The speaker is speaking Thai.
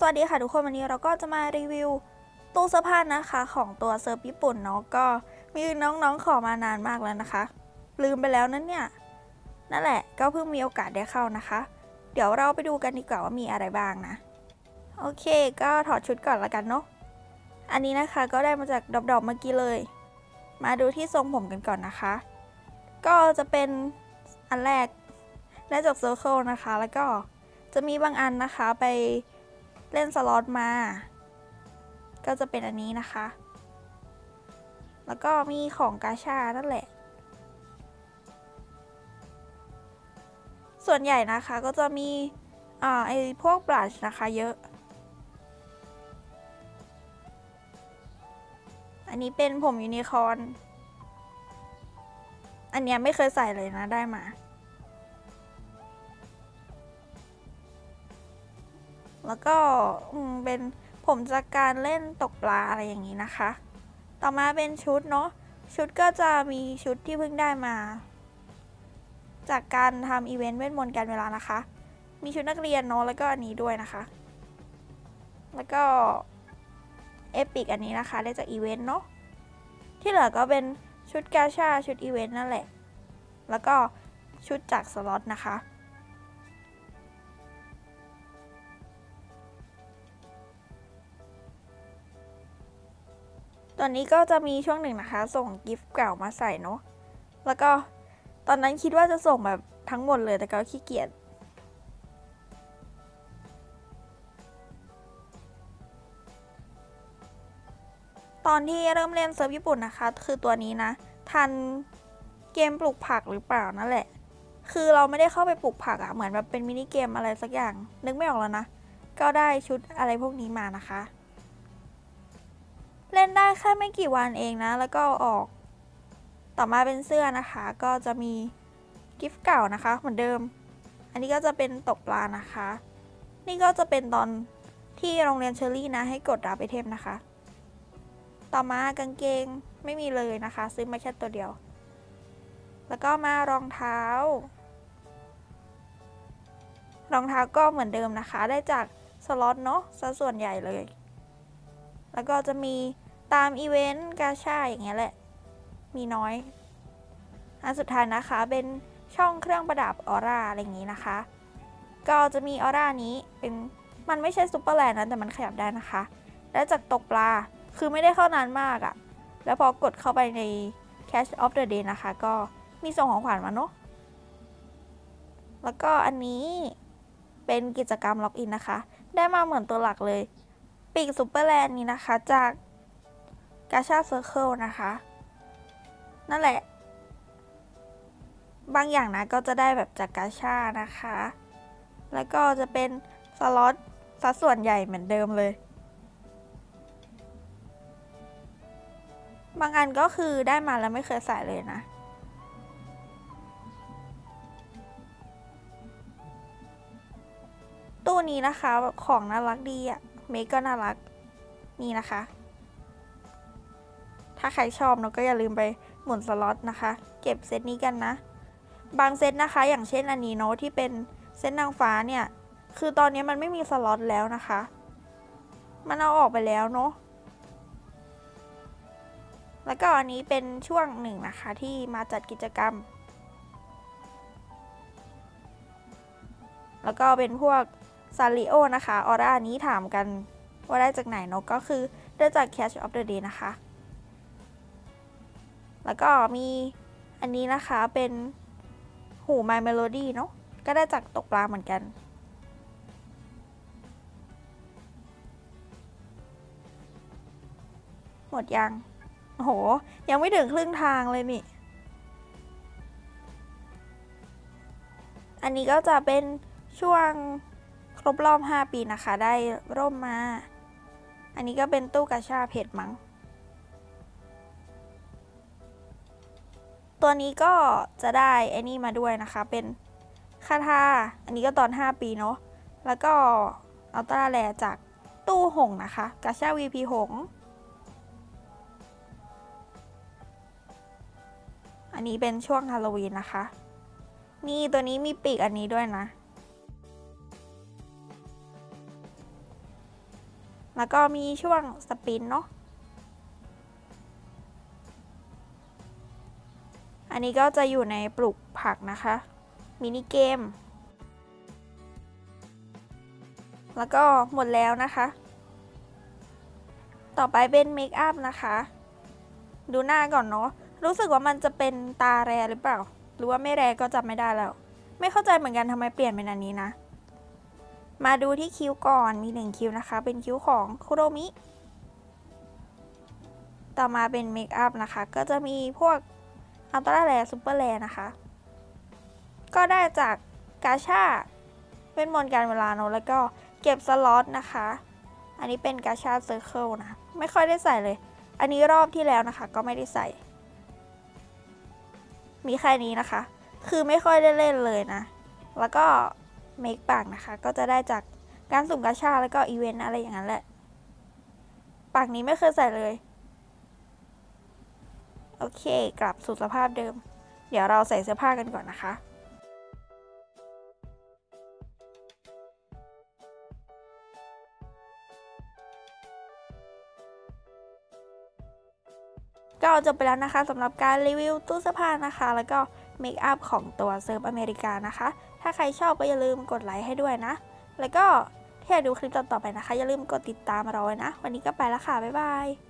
สวัสดีค่ะทุกคนวันนี้เราก็จะมารีวิวตู้เสื้อผ้านะคะของตัวเซิร์ฟญี่ปุ่นเนาะก็มีน้องๆขอมานานมากแล้วนะคะ ลืมไปแล้วนั่นเนี่ยนั่นแหละก็เพิ่งมีโอกาสได้เข้านะคะ เดี๋ยวเราไปดูกันดีกว่าว่ามีอะไรบ้างนะ โอเคก็ถอดชุดก่อนละกันเนาะอันนี้นะคะก็ได้มาจากดอกๆเมื่อกี้เลย มาดูที่ทรงผมกันก่อนนะคะ ก็จะเป็นอันแรกได้จากเซอร์เคิลนะคะ แล้วก็จะมีบางอันนะคะไป เล่นสล็อตมา ก็จะเป็นอันนี้นะคะ แล้วก็มีของกาชานั่นแหละ ส่วนใหญ่นะคะก็จะมีอ่าไอพวกบลัชนะคะเยอะ อันนี้เป็นผมยูนิคอร์นอันเนี้ยไม่เคยใส่เลยนะได้มา แล้วก็เป็นผมจากการเล่นตกปลาอะไรอย่างนี้นะคะ ต่อมาเป็นชุดเนาะ ชุดก็จะมีชุดที่เพิ่งได้มา จากการทำอีเวนต์เวทมนต์การเวลานะคะ มีชุดนักเรียนเนาะแล้วก็อันนี้ด้วยนะคะ แล้วก็เอพิกอันนี้นะคะ ได้จากอีเวนต์เนาะ ที่เหลือก็เป็นชุดกาชาชุดอีเวนต์นั่นแหละ แล้วก็ชุดจากสล็อตนะคะ ตอนนี้ก็จะมีช่วงหนึ่งนะคะ ส่งกิฟต์เก่ามาใส่เนาะ แล้วก็ตอนนั้นคิดว่าจะส่งแบบทั้งหมดเลยแต่ก็ขี้เกียจ ตอนที่เริ่มเล่นเซิร์ฟญี่ปุ่นนะคะ คือตัวนี้นะ ทันเกมปลูกผักหรือเปล่านั่นแหละ คือเราไม่ได้เข้าไปปลูกผักอะเหมือนแบบเป็นมินิเกมอะไรสักอย่าง นึกไม่ออกแล้วนะ ก็ได้ชุดอะไรพวกนี้มานะคะ ได้แค่ไม่กี่วันเองนะ แล้วก็ออก ต่อมาเป็นเสื้อนะคะ ก็จะมีกิฟต์เก่านะคะ เหมือนเดิม อันนี้ก็จะเป็นตกปลานะคะ นี่ก็จะเป็นตอนที่โรงเรียนเชอรี่นะ ให้กดรับไอเทมนะคะ ต่อมากางเกงไม่มีเลยนะคะ ซื้อมาแค่ตัวเดียว แล้วก็มารองเท้า รองเท้าก็เหมือนเดิมนะคะ ได้จากสล็อตเนาะซะส่วนใหญ่เลย แล้วก็จะมี ตามอีเวนต์กาชาอย่างเงี้ยแหละ มีน้อยอันสุดท้ายนะคะเป็นช่องเครื่องประดับออร่าอะไรอย่างงี้นะคะ ก็จะมีออร่านี้เป็นมันไม่ใช่ซูเปอร์แลนด์นะแต่มันขยับได้นะคะ และจากตกปลาคือไม่ได้เข้านานมากอะ่ะ แล้วพอกดเข้าไปใน Cash of the Day นะคะ ก็มีส่งของขวัญมาเนาะแล้วก็อันนี้เป็นกิจกรรมล็อกอินนะคะ ได้มาเหมือนตัวหลักเลย ปีกซูเปอร์แลนด์นี้นะคะ จาก กาชาเซอร์เคิลนะคะ นั่นแหละ บางอย่างนะก็จะได้แบบจากกาชานะคะ แล้วก็จะเป็นสล็อตสัดส่วนใหญ่เหมือนเดิมเลย บางอันก็คือได้มาแล้วไม่เคยใส่เลยนะตู้นี้นะคะ ของน่ารักดีอะเมกก็น่ารัก นี่นะคะ ถ้าใครชอบเนาะก็อย่าลืมไปหมุนสล็อตนะคะ เก็บเซตนี้กันนะ บางเซตนะคะ อย่างเช่นอันนี้เนาะที่เป็นเซตนางฟ้าเนี่ย คือตอนนี้มันไม่มีสล็อตแล้วนะคะ มันเอาออกไปแล้วเนาะแล้วก็อันนี้เป็นช่วงหนึ่งนะคะที่มาจัดกิจกรรม แล้วก็เป็นพวกซาริโอนะคะ ออร่านี้ถามกันว่าได้จากไหนเนาะก็คือได้จาก Catch of the Day นะคะ แล้วก็มีอันนี้นะคะเป็นหู My Melody เนาะก็ได้จากตกปลาเหมือนกันหมดยัง โอ้โห ยังไม่ถึงครึ่งทางเลยนี่ อันนี้ก็จะเป็นช่วงครบรอบ 5 ปีนะคะ ได้ร่มมา อันนี้ก็เป็นตู้กระชาเพชรมั้ง ตัวนี้ก็จะได้ไอ้นี่มาด้วยนะคะ เป็นคาทาอันนี้ก็ตอน 5 ปีเนาะ แล้วก็อัลตร้าแลจากตู้หงนะคะ กาชา VP หง อันนี้เป็นช่วงฮาโลวีนนะคะ นี่ตัวนี้มีปีกอันนี้ด้วยนะ แล้วก็มีช่วงสปินเนาะ อันนี้ก็จะอยู่ในปลูกผักนะคะ มินิเกม แล้วก็หมดแล้วนะคะ ต่อไปเป็นเมคอัพนะคะ ดูหน้าก่อนเนาะ รู้สึกว่ามันจะเป็นตาแรหรือเปล่า หรือว่าไม่แรก็จำไม่ได้แล้ว ไม่เข้าใจเหมือนกันทำไมเปลี่ยนเป็นอันนี้นะ มาดูที่คิ้วก่อน มีหนึ่งคิ้วนะคะ เป็นคิ้วของคุโรมิ ต่อมาเป็นเมคอัพนะคะ ก็จะมีพวก อัลตร้าแรซูเปอร์แรนะคะ ก็ได้จากกาชาเป็นมนการเวลาเนอะแล้วก็เก็บสล็อตนะคะ อันนี้เป็นกาชาเซอร์เคิลนะ ไม่ค่อยได้ใส่เลย อันนี้รอบที่แล้วนะคะ ก็ไม่ได้ใส่ มีแค่นี้นะคะ คือไม่ค่อยได้เล่นเลยนะ แล้วก็เมคปากนะคะ ก็จะได้จากการสุ่มกาชาแล้วก็อีเวนต์อะไรอย่างนั้นแหละ ปากนี้ไม่เคยใส่เลย โอเค กลับสู่สภาพเดิม เดี๋ยวเราใส่เสื้อผ้ากันก่อนนะคะ ก็จบไปแล้วนะคะสำหรับการรีวิวตู้เสื้อผ้านะคะ แล้วก็เมคอัพของตัวเซิร์ฟอเมริกานะคะ ถ้าใครชอบก็อย่าลืมกดไลค์ให้ด้วยนะ แล้วก็ถ้าอยากดูคลิปต่อๆไปนะคะ อย่าลืมกดติดตามเราไว้นะ วันนี้ก็ไปแล้วค่ะ บ๊ายบาย